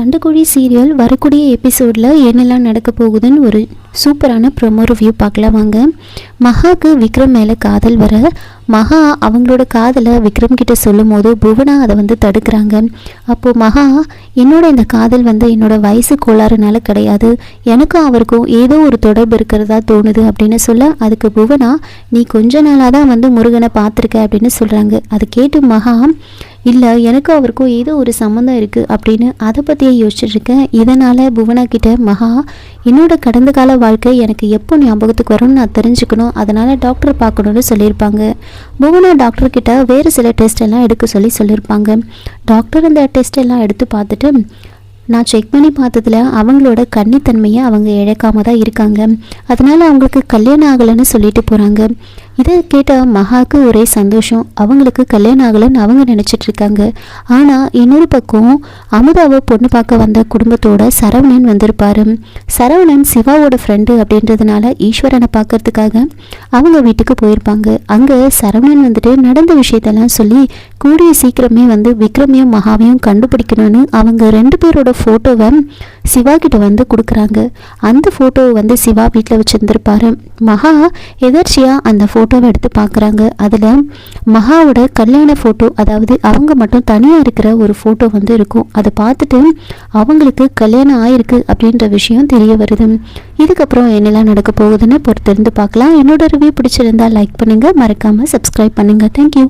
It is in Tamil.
சண்டைக்கோழி சீரியல் வரக்கூடிய எபிசோடில் என்னெல்லாம் நடக்க போகுதுன்னு ஒரு சூப்பரான ப்ரொமோ ரிவ்யூ பார்க்கலாம் வாங்க. மகாவுக்கு விக்ரம் மேலே காதல் வர மகா அவங்களோட காதலை விக்ரம் கிட்ட சொல்லும் போது புவனா அதை வந்து தடுக்கிறாங்க. அப்போது மகா என்னோட இந்த காதல் வந்து என்னோட வயசு கோளாறுனால கிடையாது. எனக்கும் அவருக்கும் ஏதோ ஒரு தொடர்பு இருக்கிறதா தோணுது அப்படின்னு சொல்ல அதுக்கு புவனா நீ கொஞ்ச நாளாக தான் வந்து முருகனை பார்த்துருக்க அப்படின்னு சொல்கிறாங்க அது கேட்டு மகா இல்லை எனக்கும் அவருக்கும் ஏதோ ஒரு சம்மந்தம் இருக்குது அப்படின்னு அதை பற்றியே யோசிச்சுட்ருக்கேன் இதனால் புவனா கிட்ட மகா என்னோட கடந்த கால வாழ்க்கை எனக்கு எப்போ ஞாபகத்துக்கு வரும்னு நான் தெரிஞ்சுக்கணும். அதனால் டாக்டர் பார்க்கணுன்னு சொல்லியிருப்பாங்க. புவனா டாக்டர்கிட்ட வேறு சில டெஸ்ட் எல்லாம் எடுக்க சொல்லி சொல்லியிருப்பாங்க. டாக்டர் அந்த டெஸ்ட் எல்லாம் எடுத்து பார்த்துட்டு நான் செக் பண்ணி பார்த்ததுல அவங்களோட கன்னித்தன்மையை அவங்க இழக்காம தான் இருக்காங்க. அதனால் அவங்களுக்கு கல்யாணம் ஆகலைன்னு சொல்லிட்டு போகிறாங்க இதை கேட்ட மகாவுக்கு ஒரே சந்தோஷம். அவங்களுக்கு கல்யாணம் ஆகலைன்னு அவங்க நினச்சிட்டு இருக்காங்க ஆனால் இன்னொரு பக்கம் அமுதாவை பொண்ணு பார்க்க வந்த குடும்பத்தோட சரவணன் வந்திருப்பாரு. சரவணன் சிவாவோட ஃப்ரெண்டு அப்படின்றதுனால ஈஸ்வரனை பார்க்கறதுக்காக அவங்க வீட்டுக்கு போயிருப்பாங்க. அங்கே சரவணன் வந்துட்டு நடந்த விஷயத்தெல்லாம் சொல்லி கூடிய சீக்கிரமே வந்து விக்ரமையும் மகாவையும் கண்டுபிடிக்கணும்னு அவங்க ரெண்டு பேரோட ஃபோட்டோவை சிவா கிட்ட வந்து கொடுக்குறாங்க. அந்த ஃபோட்டோவை வந்து சிவா வீட்டில் வச்சுருந்துருப்பாரு. மகா எதர்ச்சியாக அந்த ஃபோட்டோ ஃபோட்டோவை எடுத்து பார்க்குறாங்க. அதில் மகாவோட கல்யாண ஃபோட்டோ அதாவது அவங்க மட்டும் தனியாக இருக்கிற ஒரு ஃபோட்டோ வந்து இருக்கும். அதை பார்த்துட்டு அவங்களுக்கு கல்யாணம் ஆயிருக்கு அப்படின்ற விஷயம் தெரிய வருது. இதுக்கப்புறம் என்னெல்லாம் நடக்க போகுதுன்னு பொறுத்திருந்து பார்க்கலாம். என்னோட ரிவ்யூ பிடிச்சிருந்தா லைக் பண்ணுங்கள் மறக்காமல் சப்ஸ்கிரைப் பண்ணுங்கள் தேங்க்யூ